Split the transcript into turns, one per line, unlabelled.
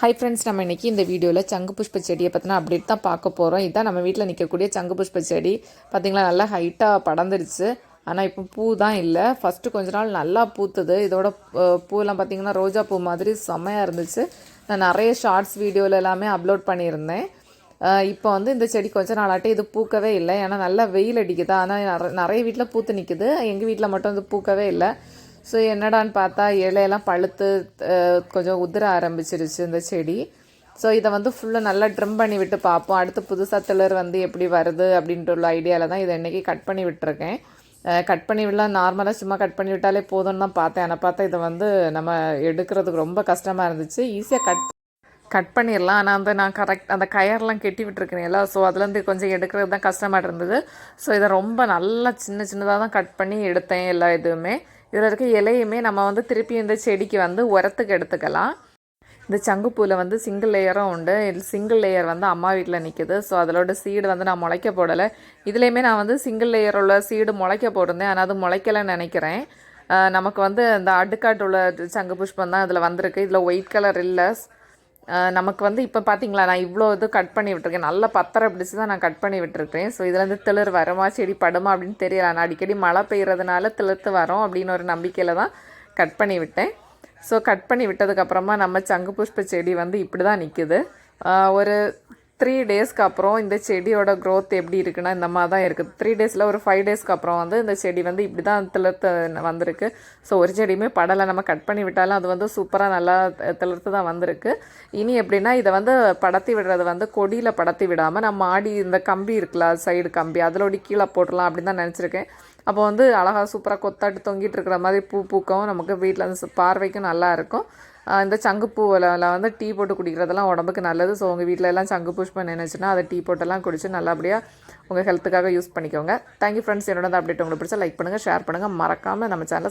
Hi friends நம்ம இன்றைக்கி இந்த வீடியோவில் சங்கு புஷ்ப செடியை பற்றின அப்டேட் தான் பார்க்க போகிறோம் இதுதான் நம்ம வீட்டில் நிற்கக்கூடிய சங்கு புஷ்ப செடி. பார்த்திங்களா நல்லா ஹைட்டாக படர்ந்துருச்சு. ஆனால் இப்போ பூ தான் இல்லை. ஃபஸ்ட்டு கொஞ்ச நாள் நல்லா பூத்துது. இதோட பூவெல்லாம் பார்த்திங்கன்னா ரோஜா பூ மாதிரி செம்மையாக இருந்துச்சு. நான் நிறைய ஷார்ட்ஸ் வீடியோவில் எல்லாமே அப்லோட் பண்ணியிருந்தேன். இப்போ வந்து இந்த செடி கொஞ்ச நாளாட்டி இது பூக்கவே இல்லை. ஏன்னா நல்லா வெயில் அடிக்குது. ஆனால் நிறைய நிறைய வீட்டில் பூத்து நிற்குது எங்கள் வீட்டில் மட்டும் இது பூக்கவே இல்லை. ஸோ என்னடான்னு பார்த்தா இலையெல்லாம் பழுத்து கொஞ்சம் உதிர ஆரம்பிச்சிருச்சு இந்த செடி. ஸோ இதை வந்து ஃபுல்லாக நல்லா ட்ரிம் பண்ணி விட்டு பார்ப்போம். அடுத்து புதுசாக திளர் வந்து எப்படி வருது அப்படின்ற உள்ள ஐடியாவில் தான் இதை இன்றைக்கி கட் பண்ணி விட்டுருக்கேன். கட் பண்ணி விடலாம் நார்மலாக சும்மா கட் பண்ணி விட்டாலே போதும்னு தான் பார்த்தேன். ஆனால் பார்த்தா இதை வந்து நம்ம எடுக்கிறதுக்கு ரொம்ப கஷ்டமாக இருந்துச்சு. ஈஸியாக கட் கட் பண்ணிடலாம். ஆனால் வந்து நான் கரெக்ட் அந்த கயர்லாம் கெட்டி விட்டுருக்கேன்ல ஸோ அதுலேருந்து கொஞ்சம் எடுக்கிறது தான் கஷ்டமாக இருந்தது. ஸோ இதை ரொம்ப நல்லா சின்ன சின்னதாக தான் கட் பண்ணி எடுத்தேன் எல்லா இதுவுமே. இதில் இருக்க இலையுமே நம்ம வந்து திருப்பி இந்த செடிக்கு வந்து உரத்துக்கு எடுத்துக்கலாம். இந்த சங்குப்பூவில் வந்து சிங்கிள் லேயரும் உண்டு. சிங்கிள் லேயர் வந்து அம்மா வீட்டில் நிற்கிது ஸோ அதோட சீடு வந்து நான் முளைக்க போடலை. இதுலேயுமே நான் வந்து சிங்கிள் லேயர் உள்ள சீடு முளைக்க போட்டிருந்தேன். ஆனால் அது முளைக்கலைன்னு நினைக்கிறேன். நமக்கு வந்து இந்த அடுக்காட்டு உள்ள சங்கு புஷ்பம் தான் இதில் வந்திருக்கு. இதில் ஒயிட் கலர் இல்லை. நமக்கு வந்து இப்போ பார்த்தீங்களா நான் இவ்வளோ இது கட் பண்ணி விட்டுருக்கேன். நல்ல பத்தரை பிடிச்சி தான் நான் கட் பண்ணி விட்டுருக்கேன் ஸோ இதுலேருந்து திளிர் வரமா செடி படுமா அப்படின்னு தெரியல. நான் அடிக்கடி மழை பெய்கிறதுனால திளிர்த்து வரோம் அப்படின்னு ஒரு நம்பிக்கையில் தான் கட் பண்ணி விட்டேன். ஸோ கட் பண்ணி விட்டதுக்கப்புறமா நம்ம சங்கு புஷ்ப செடி வந்து இப்படி தான் நிற்குது ஒரு த்ரீ டேஸ்க்கு அப்புறம் இந்த செடியோட க்ரோத் எப்படி இருக்குன்னா இந்த மாதிரி தான் இருக்குது த்ரீ டேஸில் ஒரு ஃபைவ் டேஸ்க்கு அப்புறம் வந்து இந்த செடி வந்து இப்படி தான் திளர்த்து வந்திருக்கு. ஸோ ஒரு செடியுமே படலை நம்ம கட் பண்ணி விட்டாலும் அது வந்து சூப்பராக நல்லா திளர்த்து தான் வந்திருக்கு. இனி எப்படின்னா இதை வந்து படத்தி விடுறது வந்து கொடியில் படத்தி விடாமல் நம்ம மாடி இந்த கம்பி இருக்குல்ல சைடு கம்பி அதிலோடி கீழே போட்டுடலாம் அப்படின்னு தான் நினச்சிருக்கேன். அப்போ வந்து அழகாக சூப்பராக கொத்தாட்டு தொங்கிட்டு இருக்கிற மாதிரி பூ பூக்கவும் நமக்கு வீட்டில் வந்து பார்வைக்கும் நல்லா இருக்கும். இந்த சங்குப்பூவில் வந்து டீ போட்டு குடிக்கிறதெல்லாம் உடம்புக்கு நல்லது. ஸோ உங்கள் வீட்டில் எல்லாம் சங்கு புஷ்பம் நினைச்சுன்னா அதை டீ போட்டெல்லாம் குடிச்சு நல்லபடியாக உங்கள் ஹெல்த்துக்காக யூஸ் பண்ணிக்கோங்க. தேங்க்யூ ஃப்ரெண்ட்ஸ் என்னோட அப்டேட் உங்களுக்கு பிடிச்சா லைக் பண்ணுங்கள் ஷேர் பண்ணுங்கள் மறக்காமல் நம்ம சேனலை